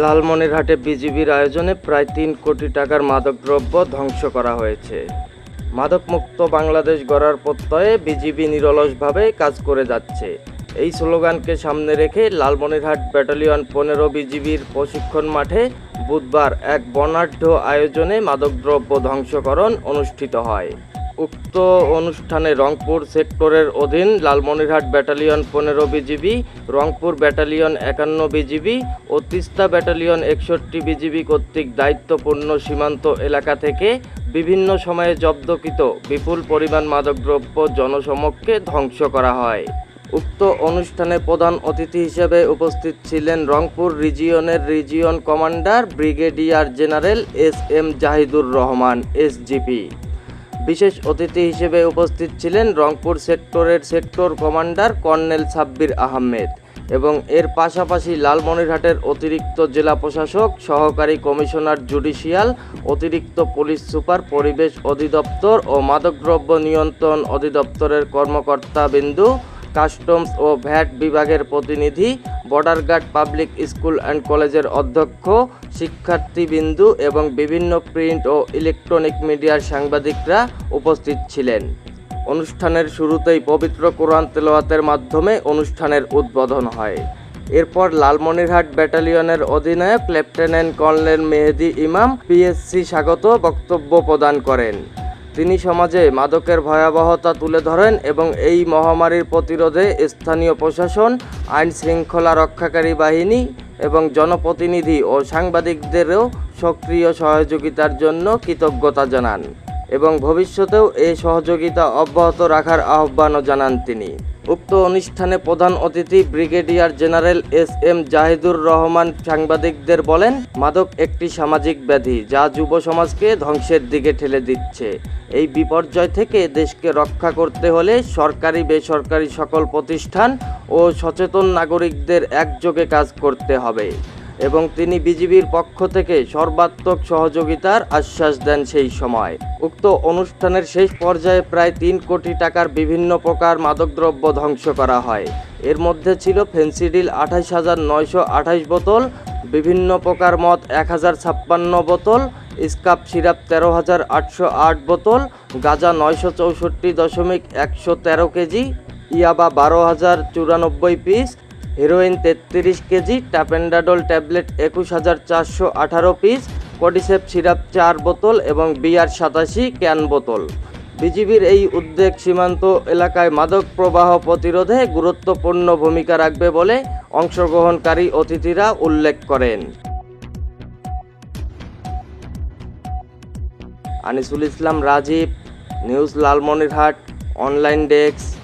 লালমনিরহাটে বিজিবির আয়োজনে প্রায় তিন কোটি টাকার মাদকদ্রব্য ধ্বংস করা হয়েছে। মাদকমুক্ত বাংলাদেশ গড়ার প্রত্যয়ে বিজিবি নিরলসভাবে কাজ করে যাচ্ছে। এই স্লোগানকে সামনে রেখে লালমনিরহাট ব্যাটালিয়ন পনেরো বিজিবির প্রশিক্ষণ মাঠে বুধবার এক বর্ণাঢ্য আয়োজনে মাদকদ্রব্য ধ্বংসকরণ অনুষ্ঠিত হয়। উক্ত অনুষ্ঠানে রংপুর সেক্টরের অধীন লালমনিরহাট ব্যাটালিয়ন পনেরো বিজিবি, রংপুর ব্যাটালিয়ন একান্ন বিজিবি ও তিস্তা ব্যাটালিয়ন একষট্টি বিজিবি কর্তৃক দায়িত্বপূর্ণ সীমান্ত এলাকা থেকে বিভিন্ন সময়ে জব্দকৃত বিপুল পরিমাণ মাদকদ্রব্য জনসমক্ষে ধ্বংস করা হয়। উক্ত অনুষ্ঠানে প্রধান অতিথি হিসেবে উপস্থিত ছিলেন Rangpur রিজিয়নের region commander brigadier general S M Zahidur Rahman, SGP. বিশেষ অতিথি হিসেবে উপস্থিত ছিলেন রংপুর সেক্টরের sector commander colonel Sabbir Ahmed এবং এর পাশাপাশি লালমনিরহাটের অতিরিক্ত জেলা প্রশাসক, সহকারী কমিশনার জুডিশিয়াল, অতিরিক্ত পুলিশ সুপার, পরিবেশ অধিদপ্তর ও মাদকদ্রব্য নিয়ন্ত্রণ অধিদপ্তরের কর্মকর্তা বিন্দু কাস্টমস ও ভ্যাট বিভাগের প্রতিনিধি, border guard public school and কলেজের অধ্যক্ষ, শিক্ষার্থীবৃন্দু এবং বিভিন্ন প্রিন্ট ও ইলেকট্রনিক মিডিয়ার সাংবাদিকরা উপস্থিত ছিলেন। অনুষ্ঠানের শুরুতেই পবিত্র কোরআন তেলাওয়াতের মাধ্যমে অনুষ্ঠানের উদ্বোধন হয়। এরপর লালমনিরহাট ব্যাটালিয়নের অধিনায়ক লেফটেন্যান্ট কর্নেল মেহেদি ইমাম, পিএসসি স্বাগত বক্তব্য প্রদান করেন। তিনি সমাজে মাদকের ভয়াবহতা তুলে ধরেন এবং এই মহামারীর প্রতিরোধে স্থানীয় প্রশাসন, আইন শৃঙ্খলা রক্ষাকারী বাহিনী এবং জনপ্রতিনিধি ও সাংবাদিকদেরও সক্রিয় সহযোগিতার জন্য কৃতজ্ঞতা জানান এবং ভবিষ্যতেও এই সহযোগিতা অব্যাহত রাখার আহ্বানও জানান তিনি। উক্ত অনুষ্ঠানে প্রধান অতিথি brigadier general S M Zahidur Rahman সাংবাদিকদের বলেন, মাদক একটি সামাজিক ব্যাধি যা যুব সমাজকে ধ্বংসের দিকে ঠেলে দিচ্ছে। এই বিপর্যয় থেকে দেশকে রক্ষা করতে হলে সরকারি, বেসরকারি সকল প্রতিষ্ঠান ও সচেতন নাগরিকদের একযোগে কাজ করতে হবে। এবং তিনি বিজিবির পক্ষ থেকে সর্বাত্মক সহযোগিতার আশ্বাস দেন সেই সময়। উক্ত অনুষ্ঠানের শেষ পর্যায়ে প্রায় তিন কোটি টাকার বিভিন্ন প্রকার মাদকদ্রব্য ধ্বংস করা হয়। এর মধ্যে ছিল ফেন্সিডিল আঠাশ হাজার নয়শো আঠাশ বোতল, বিভিন্ন প্রকার মদ এক হাজার ছাপ্পান্ন বোতল, স্কাপ সিরাপ তেরো হাজার আটশো আট বোতল, গাঁজা নয়শো চৌষট্টি দশমিক একশো তেরো কেজি, ইয়াবা বারো হাজার চুরানব্বই পিস হিরোইন তেত্রিশ কেজি, ট্যাপেন্ডাডল ট্যাবলেট একুশ হাজার চারশো আঠারো পিস, কডিসেপ সিরাপ চার বোতল এবং বিয়ার সাতাশি ক্যান বোতল। বিজিবির এই উদ্যোগ সীমান্ত এলাকায় মাদক প্রবাহ প্রতিরোধে গুরুত্বপূর্ণ ভূমিকা রাখবে বলে অংশগ্রহণকারী অতিথিরা উল্লেখ করেন। Anisul Islam Rajib, news Lalmonirhat, online desk.